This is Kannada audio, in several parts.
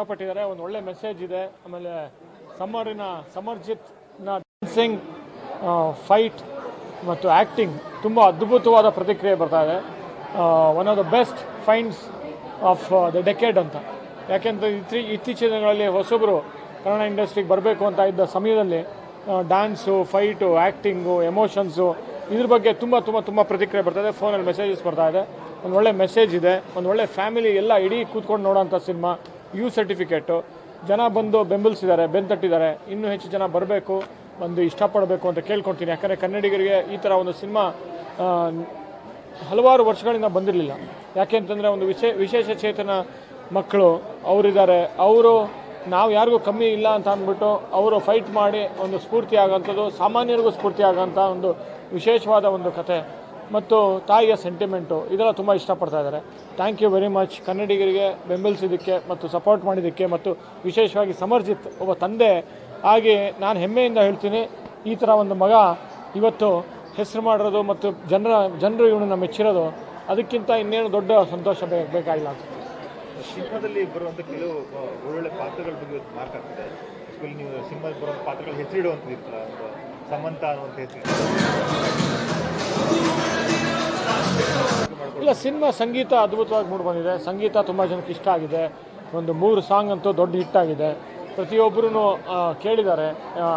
ಇಷ್ಟಪಟ್ಟಿದ್ದಾರೆ. ಒಂದು ಒಳ್ಳೆ ಮೆಸೇಜ್ ಇದೆ. ಆಮೇಲೆ ಸಮ್ಮರಿನ ಸಮರ್ಜಿತ್ನ ಡ್ಯಾನ್ಸಿಂಗ್ ಫೈಟ್ ಮತ್ತು ಆ್ಯಕ್ಟಿಂಗ್ ತುಂಬ ಅದ್ಭುತವಾದ ಪ್ರತಿಕ್ರಿಯೆ ಬರ್ತಾ ಇದೆ. One of the best films of the decade ಅಂತ. ಯಾಕೆಂದರೆ ಇತ್ತೀ ಇತ್ತೀಚಿನ ದಿನಗಳಲ್ಲಿ ಹೊಸಬರು ಕನ್ನಡ ಇಂಡಸ್ಟ್ರಿಗೆ ಬರಬೇಕು ಅಂತ ಇದ್ದ ಸಮಯದಲ್ಲಿ ಡ್ಯಾನ್ಸು ಫೈಟು ಆ್ಯಕ್ಟಿಂಗು ಎಮೋಷನ್ಸು ಇದ್ರ ಬಗ್ಗೆ ತುಂಬ ತುಂಬ ತುಂಬ ಪ್ರತಿಕ್ರಿಯೆ ಬರ್ತಾ ಇದೆ. ಫೋನಲ್ಲಿ ಮೆಸೇಜಸ್ ಬರ್ತಾ ಇದೆ. ಒಂದು ಒಳ್ಳೆ ಮೆಸೇಜ್ ಇದೆ. ಒಂದು ಒಳ್ಳೆ ಫ್ಯಾಮಿಲಿ ಎಲ್ಲ ಇಡೀ ಕೂತ್ಕೊಂಡು ನೋಡೋಂಥ ಸಿನಿಮಾ ಯು ಸರ್ಟಿಫಿಕೇಟು. ಜನ ಬಂದು ಬೆಂಬಲಿಸಿದ್ದಾರೆ, ಬೆಂತಟ್ಟಿದ್ದಾರೆ. ಇನ್ನೂ ಹೆಚ್ಚು ಜನ ಬರಬೇಕು, ಬಂದು ಇಷ್ಟಪಡಬೇಕು ಅಂತ ಕೇಳ್ಕೊಳ್ತೀನಿ. ಯಾಕಂದರೆ ಕನ್ನಡಿಗರಿಗೆ ಈ ಥರ ಒಂದು ಸಿನಿಮಾ ಹಲವಾರು ವರ್ಷಗಳಿಂದ ಬಂದಿರಲಿಲ್ಲ. ಯಾಕೆ ಅಂತಂದರೆ ಒಂದು ವಿಶೇ, ವಿಶೇಷ ಚೇತನ ಮಕ್ಕಳು, ಅವರಿದ್ದಾರೆ. ಅವರು, ನಾವು ಯಾರಿಗೂ ಕಮ್ಮಿ ಇಲ್ಲ ಅಂತ ಅಂದ್ಬಿಟ್ಟು ಅವರು ಫೈಟ್ ಮಾಡಿ ಒಂದು ಸ್ಫೂರ್ತಿ ಆಗೋಂಥದ್ದು, ಸಾಮಾನ್ಯರಿಗೂ ಸ್ಫೂರ್ತಿ ಆಗೋಂಥ ಒಂದು ವಿಶೇಷವಾದ ಒಂದು ಕತೆ. ಮತ್ತು ತಾಯಿಯ ಸೆಂಟಿಮೆಂಟು, ಇದೆಲ್ಲ ತುಂಬ ಇಷ್ಟಪಡ್ತಾ ಇದ್ದಾರೆ. ಥ್ಯಾಂಕ್ ಯು ವೆರಿ ಮಚ್ ಕನ್ನಡಿಗರಿಗೆ ಬೆಂಬಲಿಸಿದ್ದಕ್ಕೆ ಮತ್ತು ಸಪೋರ್ಟ್ ಮಾಡಿದ್ದಕ್ಕೆ ಮತ್ತು ವಿಶೇಷವಾಗಿ ಸಮರ್ಜಿತ್ ಒಬ್ಬ ತಂದೆ ಹಾಗೆ ನಾನು ಹೆಮ್ಮೆಯಿಂದ ಹೇಳ್ತೀನಿ, ಈ ಥರ ಒಂದು ಮಗ ಇವತ್ತು ಹೆಸರು ಮಾಡಿರೋದು ಮತ್ತು ಜನರ, ಜನರು ಇವನನ್ನು ಮೆಚ್ಚಿರೋದು, ಅದಕ್ಕಿಂತ ಇನ್ನೇನು ದೊಡ್ಡ ಸಂತೋಷ ಬೇಕಾಗಿಲ್ಲ ಅಂತ. ಸಿನಿಮಾದಲ್ಲಿ ಬರುವಂಥ ಕೆಲವು, ಒಳ್ಳೊಳ್ಳೆ ಪಾತ್ರಗಳ ಬಗ್ಗೆ ಮಾತಾಡ್ತಿದೆ ನೀವು ಸಿನಿಮಾದಲ್ಲಿ ಬರುವಂಥ ಪಾತ್ರಗಳು ಹೆಸರಿಡುವಂಥದ್ದು ಸಮಂತ ಇಲ್ಲ, ಸಿನಿಮಾ ಸಂಗೀತ ಅದ್ಭುತವಾಗಿ ಮೂಡಿ ಬಂದಿದೆ. ಸಂಗೀತ ತುಂಬ ಜನಕ್ಕೆ ಇಷ್ಟ ಆಗಿದೆ. ಒಂದು ಮೂರು ಸಾಂಗ್ ಅಂತೂ ದೊಡ್ಡ ಹಿಟ್ ಆಗಿದೆ. ಪ್ರತಿಯೊಬ್ಬರೂ ಕೇಳಿದ್ದಾರೆ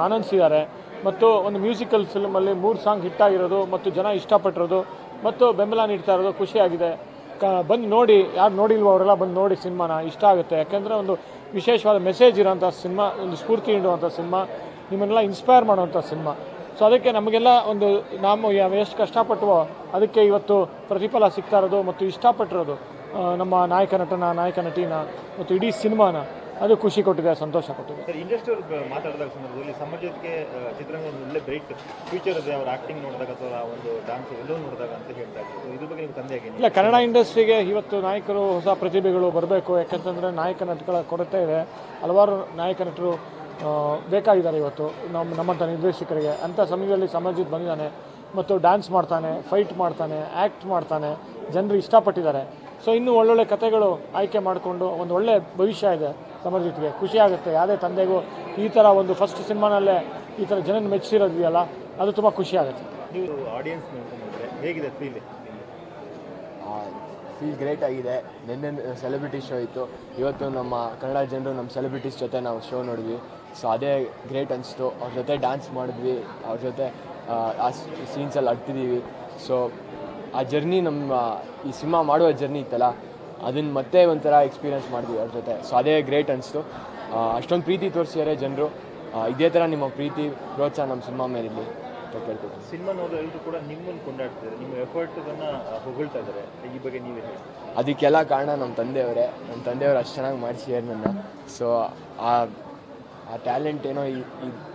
ಆನಂದಿಸಿದ್ದಾರೆ ಮತ್ತು ಒಂದು ಮ್ಯೂಸಿಕಲ್ ಫಿಲ್ಮಲ್ಲಿ ಮೂರು ಸಾಂಗ್ ಹಿಟ್ ಆಗಿರೋದು ಮತ್ತು ಜನ ಇಷ್ಟಪಟ್ಟಿರೋದು ಮತ್ತು ಬೆಂಬಲ ನೀಡ್ತಾ ಇರೋದು ಖುಷಿಯಾಗಿದೆ ಕ, ಬಂದು ನೋಡಿ, ಯಾರು ನೋಡಿಲ್ವೋ ಅವರೆಲ್ಲ ಬಂದು ನೋಡಿ ಸಿನಿಮಾನ, ಇಷ್ಟ ಆಗುತ್ತೆ. ಯಾಕೆಂದರೆ ಒಂದು ವಿಶೇಷವಾದ ಮೆಸೇಜ್ ಇರೋಂಥ ಸಿನಿಮಾ, ಒಂದು ಸ್ಫೂರ್ತಿ ನೀಡುವಂಥ ಸಿನಿಮಾ. ನಿಮ್ಮನ್ನೆಲ್ಲ ಇನ್ಸ್ಪೈರ್ ಮಾಡುವಂಥ ಸಿನಿಮಾ ಸೊ ಅದಕ್ಕೆ ನಮಗೆಲ್ಲ ಒಂದು ನಾವು ಎಷ್ಟು ಕಷ್ಟಪಟ್ಟವೋ ಅದಕ್ಕೆ ಇವತ್ತು ಪ್ರತಿಫಲ ಸಿಗ್ತಾ ಇರೋದು ಮತ್ತು ಇಷ್ಟಪಟ್ಟಿರೋದು ನಮ್ಮ ನಾಯಕ ನಟನ ನಾಯಕ ನಟಿನ ಮತ್ತು ಇಡೀ ಸಿನಿಮಾನ ಅದು ಖುಷಿ ಕೊಟ್ಟಿದೆ ಸಂತೋಷ ಕೊಟ್ಟಿದೆ. ಸರ್ ಇಂಡಸ್ಟ್ರಿ ಮಾತಾಡಿದಾಗ ಸಂದರ್ಭದಲ್ಲಿ ಸಮಾಜಕ್ಕೆ ಚಿತ್ರರಂಗ ಒಂದು ಒಳ್ಳೆ ಬ್ರೈಟ್ ಫ್ಯೂಚರ್ ಇದೆ ಅವ್ರ ಆಕ್ಟಿಂಗ್ ನೋಡಿದಾಗ ಅಥವಾ ಒಂದು ಡ್ಯಾನ್ಸ್ ಎಲ್ಲೋ ನೋಡಿದಾಗ ಅಂತ ಹೇಳ್ತಾರೆ ಇದ್ರ. ಬಗ್ಗೆ ತಂದೆ ಇಲ್ಲ ಕನ್ನಡ ಇಂಡಸ್ಟ್ರಿಗೆ ಇವತ್ತು ನಾಯಕರು ಹೊಸ ಪ್ರತಿಭೆಗಳು ಬರಬೇಕು. ಯಾಕಂತಂದರೆ ನಾಯಕ ನಟಗಳ ಕೊರತೆ ಇದೆ. ಹಲವಾರು ನಾಯಕ ನಟರು ಬೇಕಾಗಿದ್ದಾರೆ ಇವತ್ತು. ನಮ್ಮ ನಮ್ಮಂಥ ನಿರ್ದೇಶಕರಿಗೆ. ಅಂಥ ಸಮಯದಲ್ಲಿ ಸಮಾಜಕ್ಕೆ ಬಂದಿದ್ದಾನೆ. ಮತ್ತು ಡ್ಯಾನ್ಸ್ ಮಾಡ್ತಾನೆ ಫೈಟ್ ಮಾಡ್ತಾನೆ ಆ್ಯಕ್ಟ್ ಮಾಡ್ತಾನೆ. ಜನರು ಇಷ್ಟಪಟ್ಟಿದ್ದಾರೆ. ಸೊ ಇನ್ನೂ ಒಳ್ಳೊಳ್ಳೆ ಕತೆಗಳು ಆಯ್ಕೆ ಮಾಡಿಕೊಂಡು ಒಂದು ಒಳ್ಳೆ ಭವಿಷ್ಯ ಇದೆ ಸಮಾಜಕ್ಕೆ ಖುಷಿ ಆಗುತ್ತೆ. ಯಾವುದೇ ತಂದೆಗೂ ಈ ಥರ ಒಂದು ಫಸ್ಟ್ ಸಿನಿಮಾನಲ್ಲೇ ಈ ಥರ ಜನನ ಮೆಚ್ಚಿರೋದಿದೆಯಲ್ಲ ಅದು ತುಂಬ ಖುಷಿ ಆಗುತ್ತೆ. ನೀವು ಆಡಿಯನ್ಸ್ ಹೇಗಿದೆ ಫೀಲ್ ಫೀಲ್ ಗ್ರೇಟ್ ಆಗಿದೆ. ನಿನ್ನೆ ಸೆಲೆಬ್ರಿಟಿ ಶೋ ಇತ್ತು. ಇವತ್ತು ನಮ್ಮ ಕನ್ನಡ ಜನರು ನಮ್ಮ ಸೆಲೆಬ್ರಿಟೀಸ್ ಜೊತೆ ನಾವು ಶೋ ನೋಡಿದ್ವಿ. ಸೊ ಅದೇ ಗ್ರೇಟ್ ಅನಿಸ್ತು. ಅವ್ರ ಜೊತೆ ಡ್ಯಾನ್ಸ್ ಮಾಡಿದ್ವಿ. ಅವ್ರ ಜೊತೆ ಆ, ಸೀನ್ಸಲ್ಲಿ ಅಡ್ತಿದ್ದೀವಿ ಸೊ ಆ ಜರ್ನಿ ನಮ್ಮ ಈ ಸಿನಿಮಾ ಮಾಡುವ ಜರ್ನಿ ಇತ್ತಲ್ಲ ಅದನ್ನು ಮತ್ತೆ ಒಂಥರ ಎಕ್ಸ್ಪೀರಿಯನ್ಸ್ ಮಾಡಿದ್ವಿ ಅವ್ರ ಜೊತೆ. ಸೊ ಅದೇ ಗ್ರೇಟ್ ಅನಿಸ್ತು. ಅಷ್ಟೊಂದು ಪ್ರೀತಿ ತೋರಿಸಿದ್ದಾರೆ ಜನರು. ಇದೇ ಥರ ನಿಮ್ಮ ಪ್ರೀತಿ ಪ್ರೋತ್ಸಾಹ ನಮ್ಮ ಸಿನಿಮಾ ಮೇಲಿರಲಿ ಅಂತ ಕೇಳ್ಕೊತೀನಿ ಸಿನಿಮಾ ನೋಡೋ ಎಲ್ಲರೂ ಕೂಡ ನಿಮ್ಮನ್ನು ಕೊಂಡಾಡ್ತಿದ್ದಾರೆ. ನಿಮ್ಮ ಹೊಗಳ್ತಾ ಇದ್ದಾರೆ. ಈ ಬಗ್ಗೆ ನೀವೇ ಅದಕ್ಕೆಲ್ಲ ಕಾರಣ ನಮ್ಮ ತಂದೆಯವರೇ. ನಮ್ಮ ತಂದೆಯವರು ಅಷ್ಟು ಚೆನ್ನಾಗಿ ಮಾಡಿಸಿದ್ದಾರೆ ನನ್ನ. ಸೊ ಆ ಆ ಟ್ಯಾಲೆಂಟ್ ಏನೋ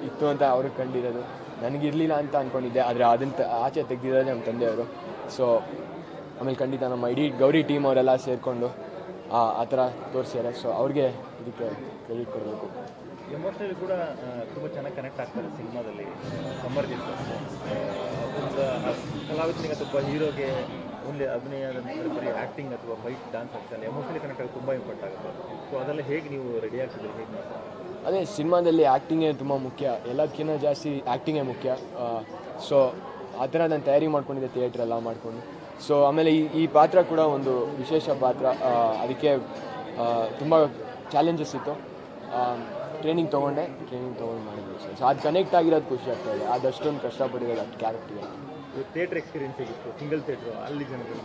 ಇತ್ತು ಅಂತ ಅವ್ರಿಗೆ ಕಂಡಿರೋದು. ನನಗಿರಲಿಲ್ಲ ಅಂತ ಅಂದ್ಕೊಂಡಿದ್ದೆ ಆದರೆ ಅದನ್ನು ಆಚೆ ತೆಗೆದಿರೋದೇ ನಮ್ಮ ತಂದೆಯವರು. ಸೊ ಆಮೇಲೆ ಖಂಡಿತ ನಮ್ಮ ಇಡೀ ಗೌರಿ ಟೀಮ್ ಅವರೆಲ್ಲ ಸೇರಿಕೊಂಡು ಆ ಥರ ತೋರಿಸ್ಯಾರೆ ಸೊ ಅವ್ರಿಗೆ ಇದಕ್ಕೆ ಕ್ರೆಡಿಟ್ ಕೊಡಬೇಕು. ಎಮೋಷ್ನಲಿ ಕೂಡ ತುಂಬ ಚೆನ್ನಾಗಿ ಕನೆಕ್ಟ್ ಆಗ್ತಾರೆ ಸಿನಿಮಾದಲ್ಲಿ. ಸಮರ್ಜಿತ್ ಅಥವಾ ಹೀರೋಗೆ ಓನ್ಲಿ ಅಭಿನಯ ಅಂದ್ರೆ ಬರೀ ಆ್ಯಕ್ಟಿಂಗ್ ಅಥವಾ ಫೈಟ್ ಡಾನ್ಸ್ ಆಗ್ತಾನೆ ಎಮೋಷನಲಿ ಕನೆಕ್ಟ್ ಆಗಿ ತುಂಬ ಇಂಪಾರ್ಟ್ ಆಗುತ್ತೆ. ಸೊ ಅದೆಲ್ಲ ಹೇಗೆ ನೀವು ರೆಡಿ ಆಗ್ತಿದ್ದೀರಿ? ಹೇಗೆ ಅದೇ, ಸಿನಿಮಾದಲ್ಲಿ ಆ್ಯಕ್ಟಿಂಗೇ ತುಂಬ ಮುಖ್ಯ. ಎಲ್ಲದಕ್ಕಿಂತ ಜಾಸ್ತಿ ಆ್ಯಕ್ಟಿಂಗೇ ಮುಖ್ಯ. ಸೊ ಆ ಥರ ನಾನು ತಯಾರಿ ಮಾಡ್ಕೊಂಡಿದ್ದೆ ಥಿಯೇಟ್ರ್ ಎಲ್ಲ ಮಾಡಿಕೊಂಡು. ಸೊ ಆಮೇಲೆ ಈ ಈ ಪಾತ್ರ ಕೂಡ ಒಂದು ವಿಶೇಷ ಪಾತ್ರ. ಅದಕ್ಕೆ ತುಂಬ ಚಾಲೆಂಜಸ್ ಇತ್ತು. ಟ್ರೈನಿಂಗ್ ತೊಗೊಂಡೆ. ಟ್ರೈನಿಂಗ್ ತೊಗೊಂಡು ಮಾಡಿದ್ದೆ ಸೊ ಅದು ಕನೆಕ್ಟ್ ಆಗಿರೋದು ಖುಷಿ ಆಗ್ತಾ ಇದೆ. ಅದಷ್ಟೊಂದು ಕಷ್ಟಪಟ್ಟಿರೋದು ಅದು ಕ್ಯಾರೆಕ್ಟ್ಗೆ ಥಿಯೇಟ್ರ್ ಎಕ್ಸ್ಪೀರಿಯನ್ಸ್ ಆಗಿತ್ತು ಸಿಂಗಲ್ ಥಿಯೇಟ್ರು ಅಲ್ಲಿ ಜನಗಳು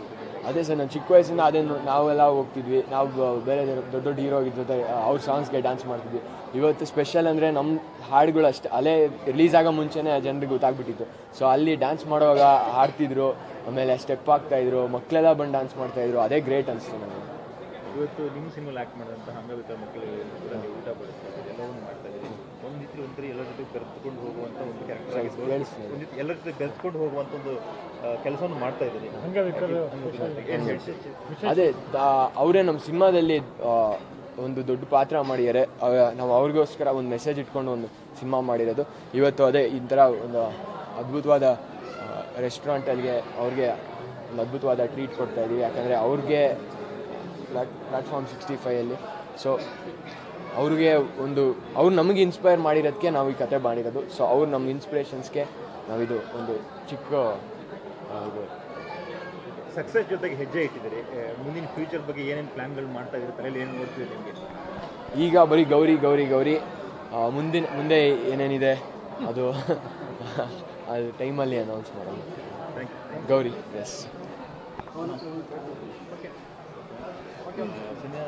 ಅದೇ ಸರ್ ನಾನು ಚಿಕ್ಕ ವಯಸ್ಸಿಂದ ಅದೇ ನಾವೆಲ್ಲ ಹೋಗ್ತಿದ್ವಿ. ನಾವು ಬೇರೆ ದೊಡ್ಡ ದೊಡ್ಡ ಹೀರೋ ಜೊತೆ ಅವ್ರ ಸಾಂಗ್ಸ್ಗೆ ಡ್ಯಾನ್ಸ್ ಮಾಡ್ತಿದ್ವಿ. ಇವತ್ತು ಸ್ಪೆಷಲ್ ಅಂದರೆ ನಮ್ಮ ಹಾಡುಗಳು ಅಷ್ಟೇ ಅಲ್ಲೇ ರಿಲೀಸ್ ಆಗೋ ಮುಂಚೆನೇ ಜನರಿಗೆ ಗೊತ್ತಾಗ್ಬಿಟ್ಟಿತ್ತು. ಸೊ ಅಲ್ಲಿ ಡ್ಯಾನ್ಸ್ ಮಾಡುವಾಗ ಹಾಡ್ತಿದ್ರು ಆಮೇಲೆ ಸ್ಟೆಪ್ ಆಗ್ತಾಯಿದ್ರು ಮಕ್ಕಳೆಲ್ಲ ಬಂದು ಡ್ಯಾನ್ಸ್ ಮಾಡ್ತಾಯಿದ್ರು ಅದೇ ಗ್ರೇಟ್ ಅನಿಸ್ತು ನನಗೆ. ಇವತ್ತು ನಿಮ್ಮ ಸಿನಿಮಾ ಆ್ಯಕ್ಟ್ ಮಾಡಿದಂಥ ಹಂಗಾಗುತ್ತೆ ಮಕ್ಕಳಿಗೆ ಕೂಡ ನೀವು ಊಟ ಬಡಿಸ್ತಾ ಇದ್ದೀರಿ ಎಲ್ಲವನ್ನು ಮಾಡ್ತಾ ಇದ್ದೀರಿ ಒಂದು ರೀತಿ ಒಂಥರ ಎಲ್ಲರ ಜೊತೆ ಬೆರೆತ್ಕೊಂಡು ಹೋಗುವಂಥ ಒಂದು ಕ್ಯಾರೆಕ್ಟರ್ ಆಗಿದೆ ಎಲ್ಲರ ಜೊತೆ ಬೆರೆತ್ಕೊಂಡು ಹೋಗುವಂಥ ಒಂದು ಕೆಲಸವನ್ನು ಮಾಡ್ತಾ ಇದ್ದೀರಿ. ಅದೇ ಅವರೇ ನಮ್ಮ ಸಿನಿಮಾದಲ್ಲಿ ಒಂದು ದೊಡ್ಡ ಪಾತ್ರ ಮಾಡಿದ್ದಾರೆ. ನಾವು ಅವ್ರಿಗೋಸ್ಕರ ಒಂದು ಮೆಸೇಜ್ ಇಟ್ಕೊಂಡು ಒಂದು ಸಿನಿಮಾ ಮಾಡಿರೋದು. ಇವತ್ತು ಅದೇ ಈ ಥರ ಒಂದು ಅದ್ಭುತವಾದ ರೆಸ್ಟೋರೆಂಟಲ್ಲಿಗೆ ಅವ್ರಿಗೆ ಒಂದು ಅದ್ಭುತವಾದ ಟ್ರೀಟ್ ಕೊಡ್ತಾ ಇದ್ದೀವಿ. ಯಾಕಂದರೆ ಅವ್ರಿಗೆ ಪ್ಲಾಟ್ ಪ್ಲಾಟ್ಫಾರ್ಮ್ ಸಿಕ್ಸ್ಟಿ ಫೈವಲ್ಲಿ ಸೊ ಅವ್ರಿಗೆ ಒಂದು ಅವ್ರು ನಮಗೆ ಇನ್ಸ್ಪೈರ್ ಮಾಡಿರೋದಕ್ಕೆ ನಾವು ಈ ಕತೆ ಮಾಡಿರೋದು. ಸೊ ಅವ್ರು ನಮ್ಮ ಇನ್ಸ್ಪಿರೇಷನ್ಸ್ಗೆ ನಾವಿದು ಒಂದು ಚಿಕ್ಕ ಇದು. ಸಕ್ಸಸ್ ಜೊತೆಗೆ ಹೆಜ್ಜೆ ಇಟ್ಟಿದ್ದೀರಿ. ಮುಂದಿನ ಫ್ಯೂಚರ್ ಬಗ್ಗೆ ಏನೇನು ಪ್ಲಾನ್ಗಳು ಮಾಡ್ತಾ ಇದ್ದೀರಿ ತಲೆಯಲ್ಲಿ ಏನು ನೋಡ್ತೀವಿ ನಿಮಗೆ? ಈಗ ಬರೀ ಗೌರಿ ಗೌರಿ ಗೌರಿ. ಮುಂದಿನ ಮುಂದೆ ಏನೇನಿದೆ ಅದು ಅದು ಟೈಮಲ್ಲಿ ಅನೌನ್ಸ್ ಮಾಡೋಣ. ಗೌರಿ ಎಸ್ ಸಿನಿಮಾ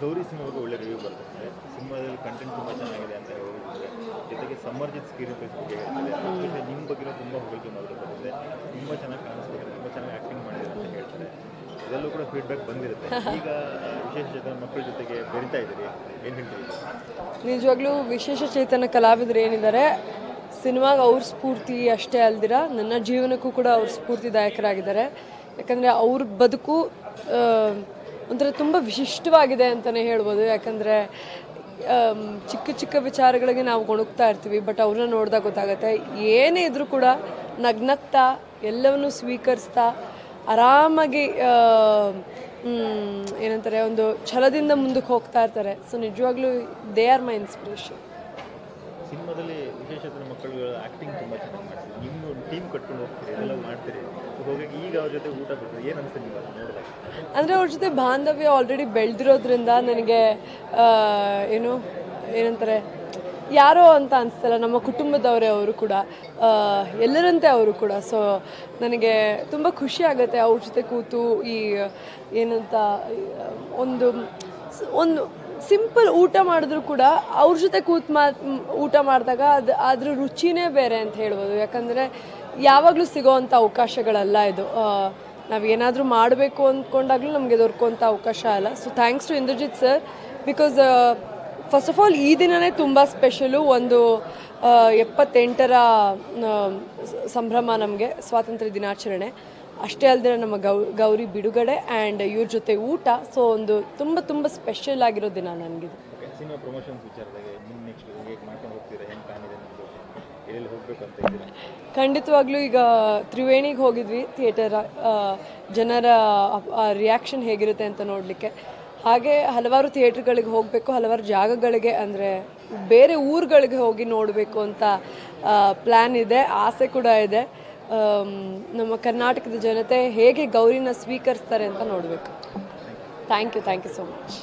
ಗೌರಿ ಸಿನಿಮಾಗೆ ಒಳ್ಳೆ ರಿವ್ಯೂ ಬರ್ತದೆ ಸಿನಿಮಾದಲ್ಲಿ ಕಂಟೆಂಟ್ ತುಂಬ ಚೆನ್ನಾಗಿದೆ ಅಂತ ಹೇಳಿದ್ರೆ ಜೊತೆಗೆ ಸಮರ್ಜಿತ್ ಸ್ಕ್ರೀನ್ ಪ್ಲೇಸ್ ಬಗ್ಗೆ ಹೇಳ್ತಾರೆ. ನಿಮ್ಮ ಬಗ್ಗೆ ತುಂಬ ಹೊಗಳಿಕೆ ಮಾಡಿದ್ರೆ ಬರುತ್ತೆ ತುಂಬ ಚೆನ್ನಾಗಿ ಕಾಣಿಸ್ತಾರೆ ತುಂಬ ಚೆನ್ನಾಗಿ ಆ್ಯಕ್ಟಿಂಗ್ ಮಾಡಿದ್ದಾರೆ ಅಂತ ಹೇಳ್ತಾರೆ. ಇದೆಲ್ಲೂ ಕೂಡ ಫೀಡ್ಬ್ಯಾಕ್ ಬಂದಿರುತ್ತೆ. ಈಗ ವಿಶೇಷ ಚೇತನ ಮಕ್ಕಳ ಜೊತೆಗೆ ಬೆರಿತಾ ಇದ್ದೀರಿ. ಏನು ಹೇಳ್ತೀರಿ? ನಿಜವಾಗ್ಲೂ ವಿಶೇಷ ಚೇತನ ಕಲಾವಿದರು ಏನಿದ್ದಾರೆ ಸಿನಿಮಾಗೆ ಅವ್ರ ಸ್ಫೂರ್ತಿ ಅಷ್ಟೇ ಅಲ್ದಿರ ನನ್ನ ಜೀವನಕ್ಕೂ ಕೂಡ ಅವ್ರ ಸ್ಫೂರ್ತಿದಾಯಕರಾಗಿದ್ದಾರೆ. ಯಾಕಂದರೆ ಅವ್ರ ಬದುಕು ಒಂಥರ ತುಂಬ ವಿಶಿಷ್ಟವಾಗಿದೆ ಅಂತಲೇ ಹೇಳ್ಬೋದು. ಯಾಕಂದರೆ ಚಿಕ್ಕ ಚಿಕ್ಕ ವಿಚಾರಗಳಿಗೆ ನಾವು ಗೊಣಗ್ತಾ ಇರ್ತೀವಿ ಬಟ್ ಅವ್ರನ್ನ ನೋಡಿದಾಗ ಗೊತ್ತಾಗುತ್ತೆ. ಏನೇ ಇದ್ರೂ ಕೂಡ ನಗ್ನಗ್ತಾ ಎಲ್ಲವನ್ನೂ ಸ್ವೀಕರಿಸ್ತಾ, ಆರಾಮಾಗಿ ಏನಂತಾರೆ, ಒಂದು ಛಲದಿಂದ ಮುಂದಕ್ಕೆ ಹೋಗ್ತಾ ಇರ್ತಾರೆ. ಸೊ ನಿಜವಾಗ್ಲೂ ದೇ ಆರ್ ಮೈ ಇನ್ಸ್ಪಿರೇಷನ್ ಸಿನಿಮಾದಲ್ಲಿ ವಿಶೇಷ ಮಕ್ಕಳು ಆ್ಯಕ್ಟಿಂಗ್ ತುಂಬ ಚೆನ್ನಾಗಿ ಮಾಡ್ತೀರಿ. ನಿಮ್ಮ ಟೀಮ್ ಕಟ್ಕೊಂಡು ಹೋಗ್ತೀರಿ ಎಲ್ಲ ಮಾಡ್ತೀರಿ? ಅಂದರೆ ಅವ್ರ ಜೊತೆ ಬಾಂಧವ್ಯ ಆಲ್ರೆಡಿ ಬೆಳೆದಿರೋದ್ರಿಂದ ನನಗೆ ಏನು, ಏನಂತಾರೆ, ಯಾರೋ ಅಂತ ಅನಿಸ್ತಲ್ಲ ನಮ್ಮ ಕುಟುಂಬದವರೇ ಅವರು ಕೂಡ ಎಲ್ಲರಂತೆ ಅವರು ಕೂಡ. ಸೊ ನನಗೆ ತುಂಬ ಖುಷಿ ಆಗುತ್ತೆ ಅವ್ರ ಜೊತೆ ಕೂತು ಈ, ಏನಂತ, ಒಂದು ಒಂದು ಸಿಂಪಲ್ ಊಟ ಮಾಡಿದ್ರು ಕೂಡ ಅವ್ರ ಜೊತೆ ಕೂತ್ ಮಾ ಊಟ ಮಾಡಿದಾಗ ಅದು, ಅದ್ರ ರುಚಿನೇ ಬೇರೆ ಅಂತ ಹೇಳ್ಬೋದು. ಯಾಕಂದರೆ ಯಾವಾಗಲೂ ಸಿಗೋವಂಥ ಅವಕಾಶಗಳಲ್ಲ ಇದು. ನಾವು ಏನಾದರೂ ಮಾಡಬೇಕು ಅಂದ್ಕೊಂಡಾಗಲೂ ನಮಗೆ ದೊರಕುವಂಥ ಅವಕಾಶ ಅಲ್ಲ. So thanks to Indrajit sir because first of all ಈ ದಿನವೇ ತುಂಬ ಸ್ಪೆಷಲು ಒಂದು ಎಪ್ಪತ್ತೆಂಟರ ಸಂಭ್ರಮ ನಮಗೆ, ಸ್ವಾತಂತ್ರ್ಯ ದಿನಾಚರಣೆ. ಅಷ್ಟೇ ಅಲ್ಲದೆ ನಮ್ಮ ಗೌ, ಗೌರಿ ಬಿಡುಗಡೆ ಆ್ಯಂಡ್ ಇವ್ರ ಜೊತೆ ಊಟ. ಸೊ ಒಂದು ತುಂಬ ತುಂಬ ಸ್ಪೆಷಲ್ ಆಗಿರೋ ದಿನ ನನಗಿದು. ಖಂಡಿತವಾಗ್ಲೂ ಈಗ ತ್ರಿವೇಣಿಗೆ ಹೋಗಿದ್ವಿ ಥಿಯೇಟರ್ ಜನರ ರಿಯಾಕ್ಷನ್ ಹೇಗಿರುತ್ತೆ ಅಂತ ನೋಡಲಿಕ್ಕೆ. ಹಾಗೆ ಹಲವಾರು ಥಿಯೇಟರ್ಗಳಿಗೆ ಹೋಗಬೇಕು, ಹಲವಾರು ಜಾಗಗಳಿಗೆ ಅಂದರೆ ಬೇರೆ ಊರುಗಳಿಗೆ ಹೋಗಿ ನೋಡಬೇಕು ಅಂತ ಪ್ಲ್ಯಾನ್ ಇದೆ, ಆಸೆ ಕೂಡ ಇದೆ. ನಮ್ಮ ಕರ್ನಾಟಕದ ಜನತೆ ಹೇಗೆ ಗೌರಿನ ಸ್ವೀಕರಿಸ್ತಾರೆ ಅಂತ ನೋಡಬೇಕು. Thank you thank you so much